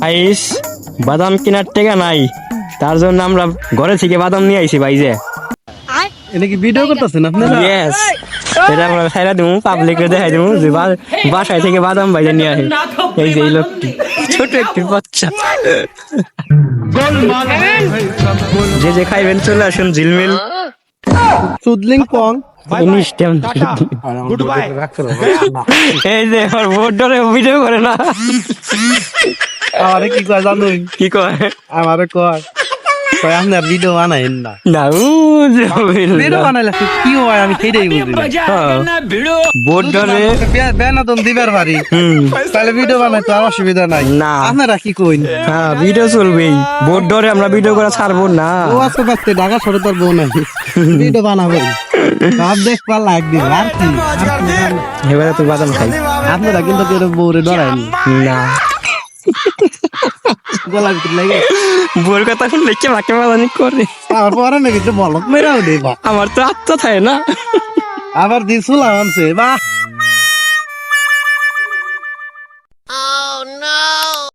আইস বাদাম কেনার টাকা নাই। তার জন্য আমরা ঘরে থেকে বাদাম নিয়ে আইছি ভাই যে। এটা কি ভিডিও করতেছেন আপনারা? ইয়েস এটা আমরা সাইরা দিমু পাবলিকে দেখাই দিমু যে বা- বাসায় থেকে বাদাম বাইরে নিয়ে আসে এই যে এই লোকটি। ছোট একটি বাচ্চা। যে যে খাইবেন চলে আসুন ঝিলমিল। সুদলিং পং। এই যে ভিডিও করে না। আমারে কি কয় জানুন কি কয়? আমারে কয় কয় আপনার ভিডিও বানাইন না। না ভিডিও বানাইলে তো কি হয় আমি সেটাই বুঝি না। ভোট বেনাদন দিবার পারি। তাহলে ভিডিও বানাই তো আর অসুবিধা নাই। না। আপনারা কি কইন? হ্যাঁ ভিডিও চলবেই। ভোট ডরে আমরা ভিডিও করা ছাড়বো না। ও আজকে বাচ্চা ঢাকা সরে তার বউ নাই। ভিডিও বানাবো। সব দেখ পারলা একদিন আর কি? এবারে তুই বাদাম খাই। আপনারা কিন্তু কেউ বউরে ডরাইন না। গলার বোর কথা শুনলে কে ভাকে মাদানি করে? আমার পরে না কিছু বলক মেরাও দে আমার তো আত্মা থাকে না। আবার দিছুলাম আনছে বা